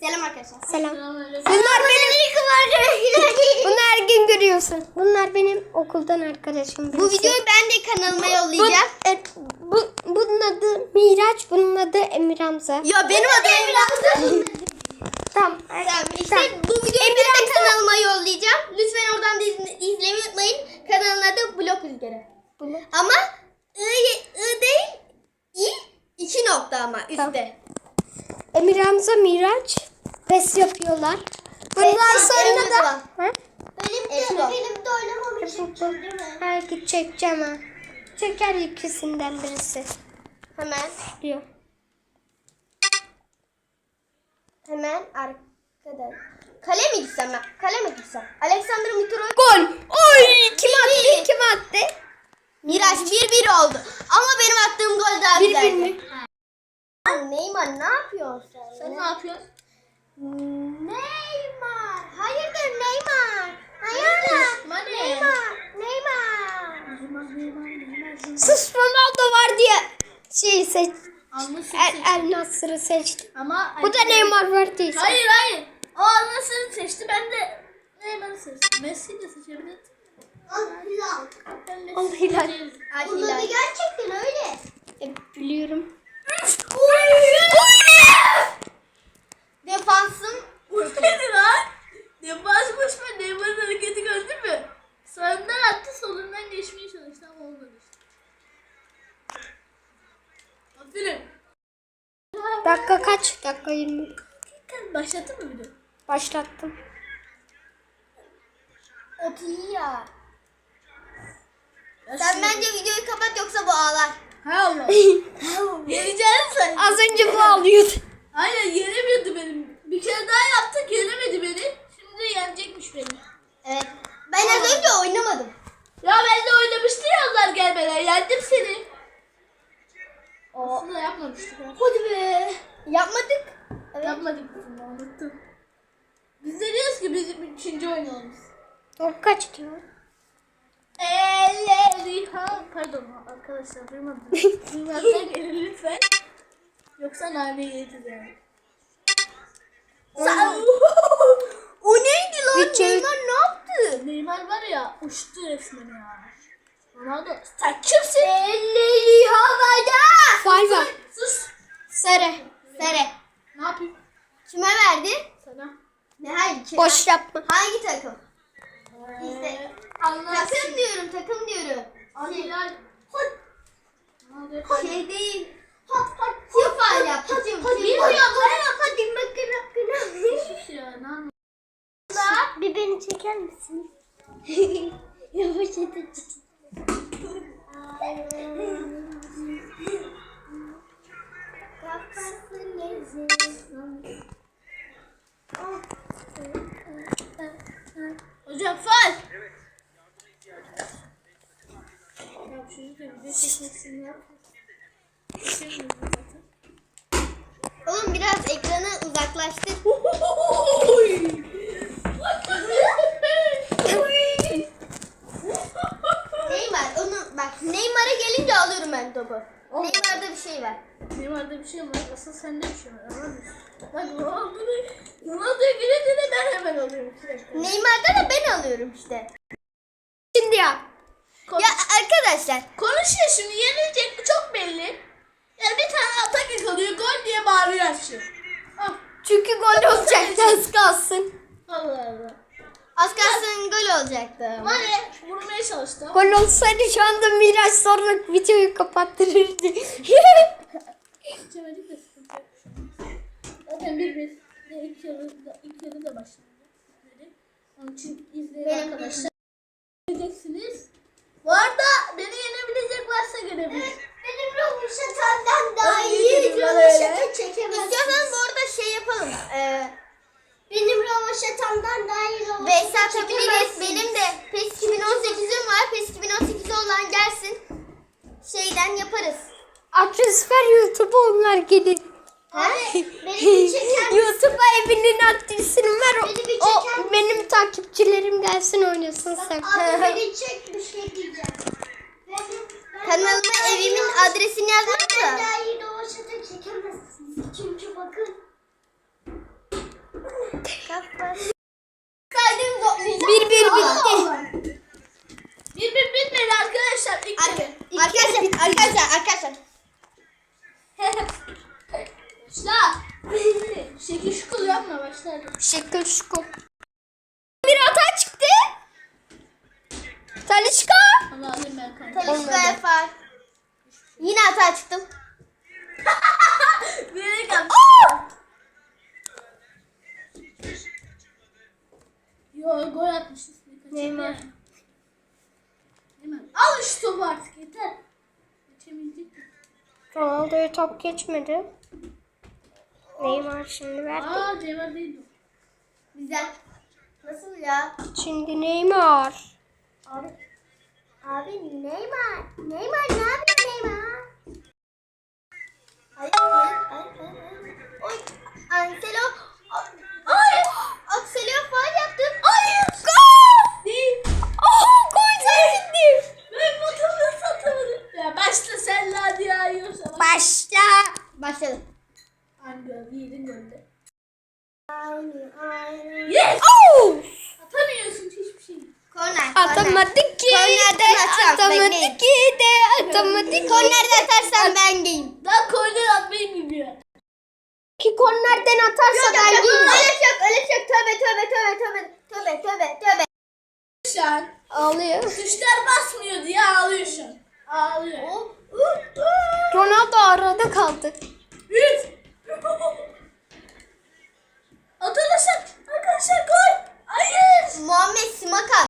Selam arkadaşlar. Selam. Bunlar benim Bunu her gün görüyorsun. Bunlar benim okuldan arkadaşım. Bu videoyu ben de kanalıma yollayacağım. Bu, e, bu, bunun adı Miraç, bunun adı Emir Hamza. Ya benim adım Emre Tamam. Tamam işte bu videoyu ben de kanalıma yollayacağım. Lütfen oradan da izle- izlemeyi unutmayın. Kanalın adı Blok Rüzgarı. Ama I, I değil İ iki nokta ama üstte. Tamam. Emir Hamza, Miraç pes yapıyorlar. Bundan sonra da... Ha? Benim de, benim de oynamam Belki çekeceğim ha. Çeker ikisinden birisi. Hemen Diyor. hemen arkada. Kale mi gitsem ben? Kale mi gitsem? Alexander Mitrovic. Gol. Oy kim attı? Kim attı? Miraç 1-1 oldu. Ama benim attığım gol daha güzeldi. bir mi? Lan Neymar ne yapıyorsun sen? Sen ne yapıyorsun? Neymar. Hayırdır Neymar? Hayırdır? Mane. Neymar. Neymar. Sus Ronaldo var diye şey seç. Almışsın. El, El Nasır'ı seçtim. Ama Bu da Neymar var diye. Hayır hayır. O Al-Nassr'ı seçti. Ben de Neymar'ı seçtim. Messi'yi de seçebilirdim. Ben Messi Al Hilal. değilim. Ay Hilal. gerçekten öyle. E, biliyorum. Defansın Bu neydi lan? Defans boş ver. Neymar'ın hareketi gördün mü? Sağından attı solundan geçmeye çalıştı ama olmadı işte. Aferin. Dakika kaç? Dakika 20. Sen başlattın mı video? Başlattım. ot iyi ya. Sen bence videoyu kapat yoksa bu ağlar. Hay Allah. Sen. Az önce bu alıyordu. Aynen yenemiyordu benim. Bir kere daha yaptık yenemedi beni. Şimdi yenecekmiş beni. Evet. Ben az önce oynamadım. Ya ben de oynamıştı ya onlar gelmeden. Yendim seni. Aslında yapmamıştık. ha. Hadi be. Yapmadık. Evet. Yapmadık aslında unuttum. Biz de diyoruz ki bizim üçüncü oynamamız. O kaç diyor? Elleri ha. Pardon arkadaşlar duymadım. Duymazsan gelin lütfen. Yoksa nane yiyeceğiz yani. Sa- O neydi lan? Çevir- Neymar ne yaptı? Neymar var ya uçtu resmen ya. Ronaldo sen kimsin? Elleri havada. Var. Sus. Sarı. Sarı. Ne yapayım? Kime verdi? Sana. Ne hayır kim? Boş yapma. Hangi takım? İşte. Ee, Allah Takım diyorum takım diyorum. Al Hilal. Hadi. Ronaldo Şey değil. Faal yaptı? Kim? Kim? Bilmiyorum. Hadi. Sus ya. Ne anladın? Bir beni çeker misin? Yavaş et. Fal. Ya çocuk da video. Oğlum biraz ekranı uzaklaştır. Neymar onu bak Neymar'a gelince alıyorum ben topu. Neymar'da bir şey var. Benim orada bir şey var. Asıl sende bir şey var. Anladın Bak Ronaldo'yu Ronaldo'ya gelince de ben hemen alıyorum sürekli. Neymar'da da ben alıyorum işte. Şimdi yap. Konuş, Ya arkadaşlar konuşuyor şimdi yenilecek bu çok belli. Yani bir tane atak yakalıyor gol diye bağırıyor açıyor. Ah, Çünkü gol olacak. Az kalsın. Allah Allah. Az kalsın gol olacaktı. Var ya vurmaya çalıştı. ama- Gol olsaydı şu anda Miraç sonra videoyu kapattırırdı. Geçemedik de sıkıntı. Zaten bir bir de ilk yarı da ilk yarı da başladı. Onun için izleyin Benim- arkadaşlar. Göreceksiniz. Bu arada beni yenebilecek varsa gelebilir. Benim Robuşatan'dan daha iyi bir Rovaşata çekemezsin. İstiyorsanız bu arada şey yapalım. Ee, Benim Rovaşatam'dan daha iyi Rovaşata Veysel atabiliriz. Benim de PES 2018'im var. PES 2018 olan gelsin. Şeyden yaparız. Atmosfer YouTube'a onlar gelir. He? Beni bir YouTube'a evinin adresini ver. O, Beni bir o benim takipçilerim gelsin oynasın sen. Abi beni çek bir şey diyeceğim. Benim, Kanalıma evimin adresini yazmak Ben da. daha iyi Rovaşata çekemezsiniz. Çünkü bakın. Şekil şukul yapma başladı. Şekil. Bir hata çıktı. Talişka. Allah alayım ben. Talişka yapar. Yine hata çıktım. Bilerek yap. Yo gol atmışız. Neymar. Neymar. Al şu topu artık yeter. Mi? Ronaldo'ya top geçmedi. Neymar şimdi verdi. Aa Neymar değil bu. Güzel. Nasıl ya? Şimdi Neymar. Abi. Abi Neymar. Neymar ne yapıyorsun Neymar? Hayır hayır hayır hayır. hayır. Oy. Anselo. Ay. Akselo faal yaptım. Hayır. Gol. Değil. Aha gol sevindim. Ben motoru nasıl atamadım? Ya başla sen la diye ayıyorsa. Başla. Başladım. Yiğidin golü. Aynı aynı. Yes! Oh! Atamıyorsun hiçbir şey. Korner. Atamadı ki Kornerden de atacağım, atamadı bekleyin. ki de atamadı ki. Kornerden atarsan ben giyim. Daha korner atmayı bilmiyor. Ki kornerden atarsa ben Öyle yok, öyle bir şey yok. Tövbe tövbe tövbe tövbe. Tövbe tövbe tövbe. Şu an Ağlıyor. tuşlar basmıyor diye ağlıyor şu an. Ağlıyor. Ronaldo arada kaldı. Üç. Arkadaşlar gol. Hayır. Muhammed Simakan.